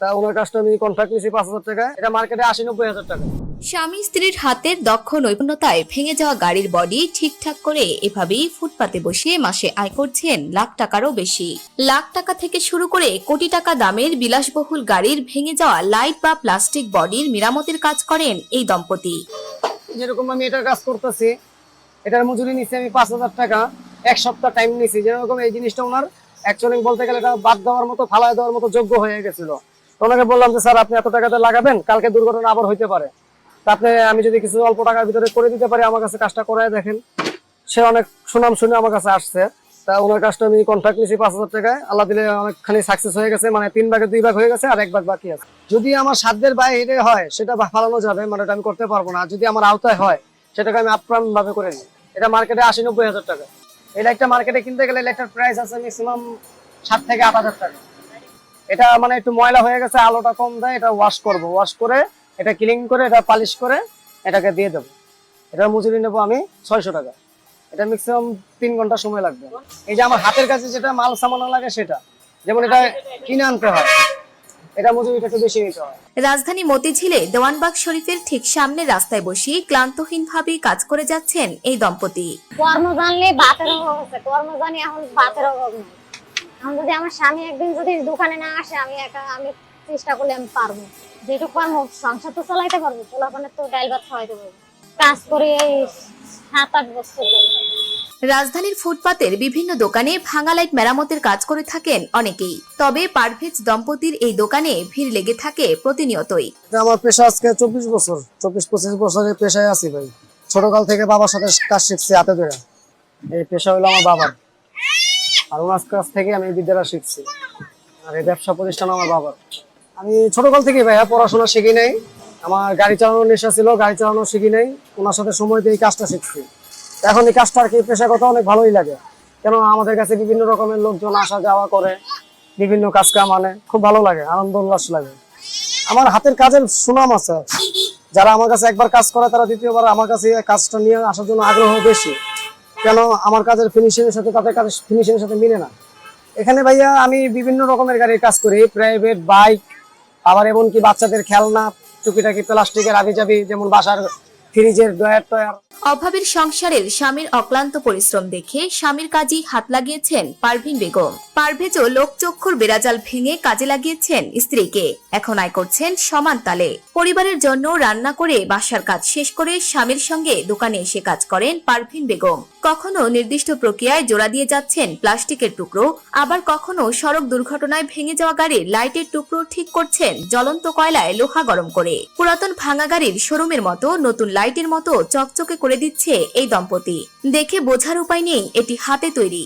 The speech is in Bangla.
তা ওনার কাছটা আমি কন্ট্রাক্ট নিয়েছি পাঁচ হাজার টাকা। এটা মার্কেটে আশি নব্বই হাজার টাকা। স্বামী স্ত্রীর হাতের দক্ষ নৈপুণ্যতায় ভেঙে যাওয়া গাড়ির বডি ঠিকঠাক করে এভাবেই ফুটপাতে বসে মাসে আয় করছেন লাখ টাকারও বেশি। লাখ টাকা থেকে শুরু করে কোটি টাকা দামের বিলাসবহুল গাড়ির ভেঙে যাওয়া লাইট বা প্লাস্টিক বডির মেরামতের কাজ করেন এই দম্পতি। যেরকম আমি এটার কাজ করতেছি এটার মজুরি নিচ্ছি আমি পাঁচ হাজার টাকা। এক সপ্তাহ টাইম নিচ্ছি যেরকম এই জিনিসটা ওনার অ্যাকচুয়ালি বলতে গেলে এটা বাদ দেওয়ার মতো ফালায় দেওয়ার মতো যোগ্য হয়ে গেছিল। ওনাকে বললাম যে, স্যার, আপনি এত টাকাতে লাগাবেন, কালকে দুর্ঘটনা আবার হইতে পারে। আপনি, আমি যদি কিছু অল্প টাকার ভিতরে করে দিতে পারি, আমার কাছে কাজটা করায় দেখেন। সে অনেক সুনাম শুনে আমার কাছে আসছে। তা ওনার কাজটা আমি কন্ট্রাক্ট নিয়েছি পাঁচ হাজার টাকায়। আল্লাহ দিলে অনেকখানি সাকসেস হয়ে গেছে মানে তিন ভাগে দুই ভাগ হয়ে গেছে, আর এক ভাগ বাকি আছে। যদি আমার সাধ্যের বাইরে হয়, সেটা ফালানো যাবে মানে ওটা আমি করতে পারব না। যদি আমার আওতায় হয়, সেটাকে আমি আপ্রাণ ভাবে করে নিই। এটা মার্কেটে আশি নব্বই হাজার টাকা। এটা একটা মার্কেটে কিনতে গেলে লাইটটার প্রাইস আছে ম্যাক্সিমাম সাত থেকে আট হাজার টাকা। এটা মানে একটু ময়লা হয়ে গেছে আলোটা কম দেয় এটা ওয়াশ করব। ওয়াশ করে এটা ক্লিন করে এটা পালিশ করে এটাকে দিয়ে দেবো। এটার মজুরি নেব আমি ছয়শো টাকা। এটা ম্যাক্সিমাম তিন ঘণ্টা সময় লাগবে। এই যে আমার হাতের কাছে যেটা মাল সামানো লাগে সেটা। যেমন এটা কিনে আনতে হয়। এটা মজুরিটা একটু বেশি নিতে হয়। রাজধানী মতিঝিলে দেওয়ানবাগ শরীফের ঠিক সামনে রাস্তায় বসে ক্লান্তহীনভাবে কাজ করে যাচ্ছেন এই দম্পতি। কর্ম জানলে ভাতের অভাব আছে। কর্ম জানি এখন ভাতের অভাব নেই। এখন যদি আমার স্বামী একদিন যদি দোকানে না আসে আমি একা আমি চেষ্টা করলে আমি পারব। যেটুকু কর্ম সংসার তো চালাইতে পারব পোলাপানের তো ডাইল ভাত খাওয়াইতে পারব। কাজ করে এই সাত আট বছর রাজধানীর ফুটপাতের বিভিন্ন দোকানে ভাঙা লাইট মেরামতের কাজ করে থাকেন অনেকেই। তবে পারভেজ দম্পতির এই দোকানে ভিড় লেগে থাকে প্রতিনিয়তই। আমার পেশা আজকে চব্বিশ বছর চব্বিশ পঁচিশ বছরের পেশায় আছি ভাই। ছোটকাল থেকে বাবার সাথে কাজ শিখছি হাতে ধরে। এই পেশা হলো আমার বাবার। আর ওনার কাছ থেকে আমি বিদ্যাটা শিখছি। আর এই ব্যবসা প্রতিষ্ঠান আমার বাবার। আমি ছোটকাল থেকে ভাইয়া পড়াশোনা শিখি নাই। আমার গাড়ি চালানোর নেশা ছিল, গাড়ি চালানো শিখি নাই। ওনার সাথে সময় দিয়ে এই কাজটা শিখছি। এখন এই কাজটা আর কি পেশাগত অনেক ভালোই লাগে। কেন আমাদের কাছে বিভিন্ন রকমের লোকজন আসা যাওয়া করে, বিভিন্ন কাজ কাম মানে খুব ভালো লাগে, আনন্দ উল্লাস লাগে। আমার হাতের কাজের সুনাম আছে। যারা আমার কাছে একবার কাজ করে, তারা দ্বিতীয়বার আমার কাছে কাজটা নিয়ে আসার জন্য আগ্রহ বেশি। কেন আমার কাজের ফিনিশিং এর সাথে তাদের কাজের ফিনিশিং এর সাথে মিলে না? এখানে ভাইয়া আমি বিভিন্ন রকমের গাড়ির কাজ করি প্রাইভেট বাইক আবার এমনকি বাচ্চাদের খেলনা, টুকিটাকি, প্লাস্টিকের আবি যাবি যেমন বাসার ফ্রিজের ডয়ার টয়ার অভাবের সংসারের স্বামীর অক্লান্ত পরিশ্রম দেখে স্বামীর কাজেই হাত লাগিয়েছেন পারভিন বেগম। পারভেজও লোকচক্ষুর বেড়াজাল ভেঙে কাজে লাগিয়েছেন স্ত্রীকে। এখন আয় করছেন সমান তালে। পরিবারের জন্য রান্না করে বাসার কাজ শেষ করে স্বামীর সঙ্গে দোকানে এসে কাজ করেন পারভিন বেগম। কখনো নির্দিষ্ট প্রক্রিয়ায় জোড়া দিয়ে যাচ্ছেন প্লাস্টিকের টুকরো, আবার কখনো সড়ক দুর্ঘটনায় ভেঙে যাওয়া গাড়ির লাইটের টুকরো ঠিক করছেন জ্বলন্ত কয়লায় লোহা গরম করে। পুরাতন ভাঙা গাড়ির শোরুমের মতো নতুন লাইটের মতো চকচকে করে দিচ্ছে এই দম্পতি। দেখে বোঝার উপায় নেই, এটি হাতে তৈরি।